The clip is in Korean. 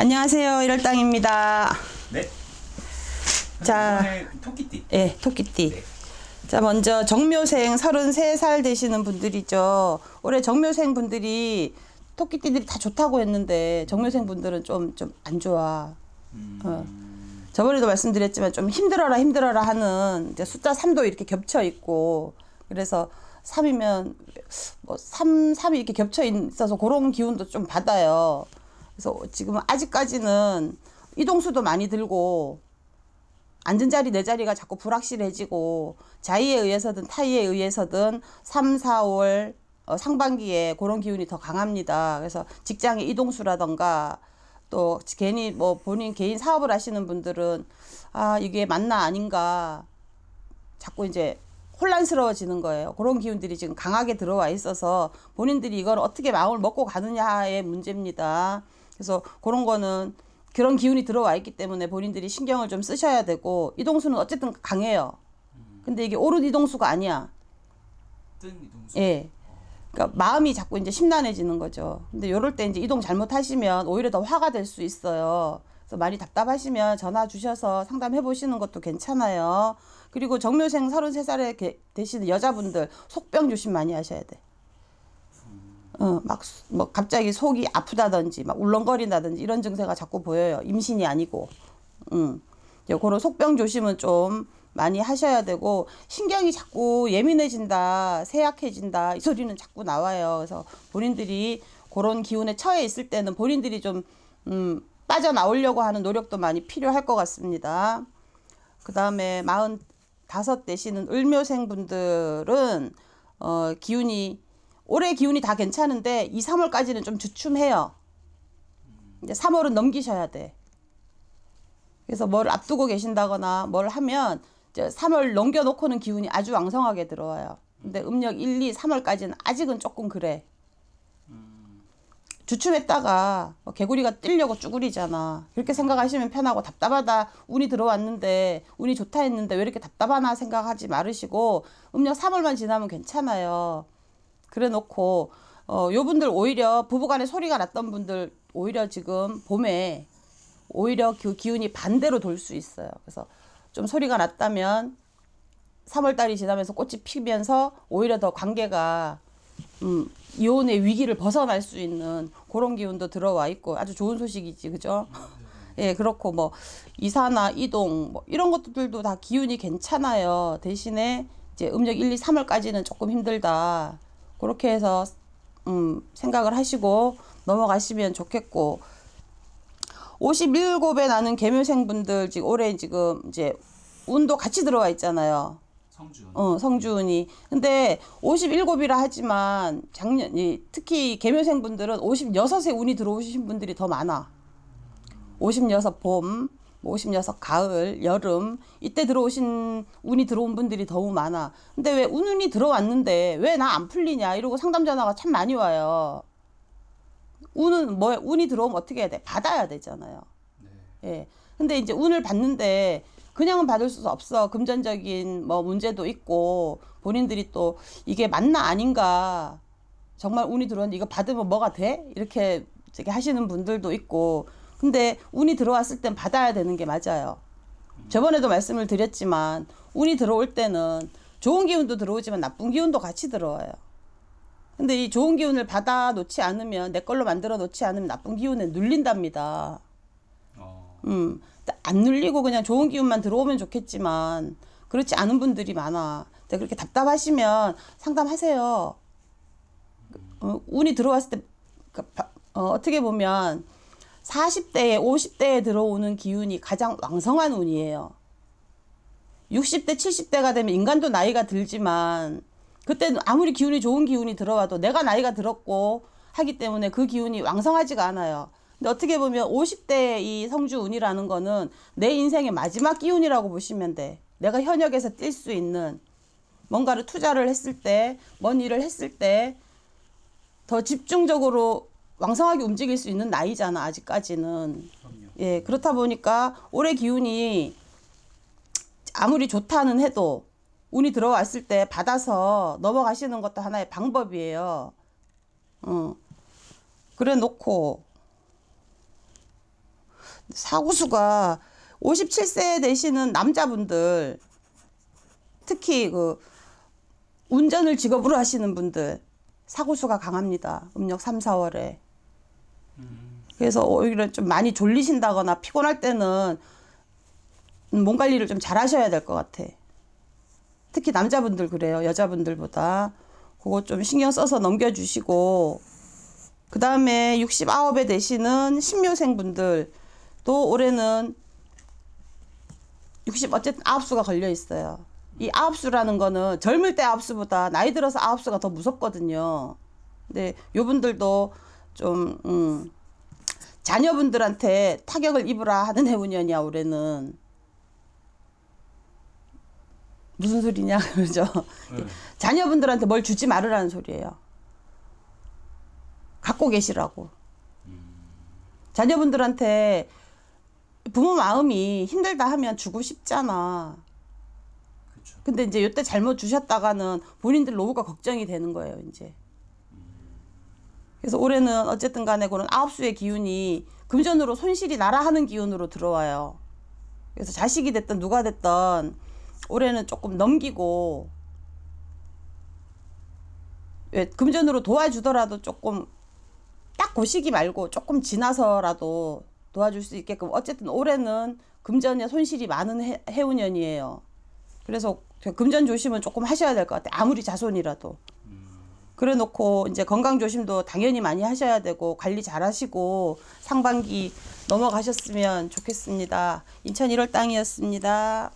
안녕하세요. 일월땅입니다. 네. 자. 토끼띠. 예, 토끼띠. 네. 자, 먼저 정묘생 33살 되시는 분들이죠. 올해 정묘생 분들이 토끼띠들이 다 좋다고 했는데 정묘생 분들은 좀 좀 안 좋아. 음, 어. 저번에도 말씀드렸지만 좀 힘들어라 힘들어라 하는 이제 숫자 3도 이렇게 겹쳐 있고 그래서 3이면 뭐 3, 3이 이렇게 겹쳐 있어서 그런 기운도 좀 받아요. 그래서 지금 아직까지는 이동수도 많이 들고 앉은 자리 내 자리가 자꾸 불확실해지고 자의에 의해서든 타의에 의해서든 3, 4, 5월 어, 상반기에 그런 기운이 더 강합니다. 그래서 직장의 이동수라던가 또 괜히 뭐 본인 개인 사업을 하시는 분들은 아 이게 맞나 아닌가 자꾸 이제 혼란스러워지는 거예요. 그런 기운들이 지금 강하게 들어와 있어서 본인들이 이걸 어떻게 마음을 먹고 가느냐의 문제입니다. 그래서 그런 거는 그런 기운이 들어와 있기 때문에 본인들이 신경을 좀 쓰셔야 되고 이동수는 어쨌든 강해요. 근데 이게 오른 이동수가 아니야. 뜬 이동수. 예. 그러니까 마음이 자꾸 이제 심란해지는 거죠. 근데 요럴 때 이제 이동 잘못하시면 오히려 더 화가 될 수 있어요. 그래서 많이 답답하시면 전화 주셔서 상담해 보시는 것도 괜찮아요. 그리고 정묘생 33살에 게- 되시는 여자분들 속병 조심 많이 하셔야 돼. 어, 막, 수- 뭐, 갑자기 속이 아프다든지, 막 울렁거린다든지, 이런 증세가 자꾸 보여요. 임신이 아니고. 음. 그런 속병 조심은 좀 많이 하셔야 되고, 신경이 자꾸 예민해진다, 세약해진다, 이 소리는 자꾸 나와요. 그래서 본인들이 그런 기운에 처해 있을 때는 본인들이 좀, 음, 빠져나오려고 하는 노력도 많이 필요할 것 같습니다. 그 다음에 마흔 다섯 되시는 을묘생 분들은 어, 기운이 올해 기운이 다 괜찮은데 2, 3월까지는 좀 주춤해요. 이제 3월은 넘기셔야 돼. 그래서 뭘 앞두고 계신다거나 뭘 하면 이제 3월 넘겨놓고는 기운이 아주 왕성하게 들어와요. 근데 음력 1, 2, 3월까지는 아직은 조금 그래. 주춤했다가 뭐 개구리가 뛸려고 쭈구리잖아. 그렇게 생각하시면 편하고 답답하다. 운이 들어왔는데 운이 좋다 했는데 왜 이렇게 답답하나 생각하지 말으시고 음력 3월만 지나면 괜찮아요. 그래 놓고 어 요분들 오히려 부부간에 소리가 났던 분들 오히려 지금 봄에 오히려 그 기운이 반대로 돌 수 있어요. 그래서 좀 소리가 났다면 3월 달이 지나면서 꽃이 피면서 오히려 더 관계가 음, 이혼의 위기를 벗어날 수 있는 그런 기운도 들어와 있고 아주 좋은 소식이지 그죠? 예 그렇고 뭐 이사나 이동 뭐 이런 것들도 다 기운이 괜찮아요. 대신에 이제 음력 1, 2, 3월까지는 조금 힘들다. 그렇게 해서 음, 생각을 하시고 넘어가시면 좋겠고 57에 나는 개묘생분들 지금 올해 지금 이제 운도 같이 들어와 있잖아요. 성준. 어, 성주운이. 근데 57이라 하지만 작년, 이, 특히 개묘생 분들은 56에 운이 들어오신 분들이 더 많아. 56 봄, 56 가을, 여름, 이때 들어오신 운이 들어온 분들이 너무 많아. 근데 왜 운운이 들어왔는데 왜 나 안 풀리냐 이러고 상담 전화가 참 많이 와요. 운은 뭐 운이 들어오면 어떻게 해야 돼? 받아야 되잖아요. 네. 예. 근데 이제 운을 받는데 그냥은 받을 수 없어. 금전적인 뭐 문제도 있고 본인들이 또 이게 맞나 아닌가 정말 운이 들어왔는데 이거 받으면 뭐가 돼? 이렇게 저기 하시는 분들도 있고 근데 운이 들어왔을 땐 받아야 되는 게 맞아요. 저번에도 말씀을 드렸지만 운이 들어올 때는 좋은 기운도 들어오지만 나쁜 기운도 같이 들어와요. 근데 이 좋은 기운을 받아 놓지 않으면 내 걸로 만들어 놓지 않으면 나쁜 기운에 눌린답니다. 어. 음, 안 눌리고 그냥 좋은 기운만 들어오면 좋겠지만 그렇지 않은 분들이 많아. 그렇게 답답하시면 상담하세요. 어, 운이 들어왔을 때 그, 바- 어, 어떻게 보면 40대에 50대에 들어오는 기운이 가장 왕성한 운이에요. 60대 70대가 되면 인간도 나이가 들지만 그때는 아무리 기운이 좋은 기운이 들어와도 내가 나이가 들었고 하기 때문에 그 기운이 왕성하지가 않아요. 근데 어떻게 보면 50대의 이 성주 운이라는 거는 내 인생의 마지막 기운이라고 보시면 돼. 내가 현역에서 뛸 수 있는 뭔가를 투자를 했을 때, 뭔 일을 했을 때 더 집중적으로 왕성하게 움직일 수 있는 나이잖아, 아직까지는. 그럼요. 예, 그렇다 보니까 올해 기운이 아무리 좋다는 해도 운이 들어왔을 때 받아서 넘어가시는 것도 하나의 방법이에요. 어. 그래 놓고 사고수가 57세 되시는 남자분들 특히 그 운전을 직업으로 하시는 분들 사고수가 강합니다. 음력 3, 4월에. 그래서 오히려 좀 많이 졸리신다거나 피곤할 때는 몸 관리를 좀 잘 하셔야 될 것 같아. 특히 남자분들 그래요. 여자분들보다. 그거 좀 신경 써서 넘겨주시고. 그 다음에 69에 되시는 신묘생분들 또 올해는 60 어쨌든 아홉수가 걸려 있어요. 이 아홉수라는 거는 젊을 때 아홉수보다 나이 들어서 아홉수가 더 무섭거든요. 근데 요분들도 좀 음, 자녀분들한테 타격을 입으라 하는 해운년이야 올해는. 무슨 소리냐 그러죠. 네. 자녀분들한테 뭘 주지 말으라는 소리예요. 갖고 계시라고. 자녀분들한테 부모 마음이 힘들다 하면 주고 싶잖아. 근데 이제 이때 잘못 주셨다가는 본인들 노후가 걱정이 되는 거예요, 이제. 그래서 올해는 어쨌든 간에 그런 아홉 수의 기운이 금전으로 손실이 나라 하는 기운으로 들어와요. 그래서 자식이 됐든 누가 됐든 올해는 조금 넘기고 왜 금전으로 도와주더라도 조금 딱 고시기 말고 조금 지나서라도 도와줄 수 있게끔 어쨌든 올해는 금전에 손실이 많은 해, 해운년이에요. 그래서 금전 조심은 조금 하셔야 될 것 같아요. 아무리 자손이라도. 그래 놓고 이제 건강 조심도 당연히 많이 하셔야 되고 관리 잘 하시고 상반기 넘어가셨으면 좋겠습니다. 인천 1월 땅이었습니다.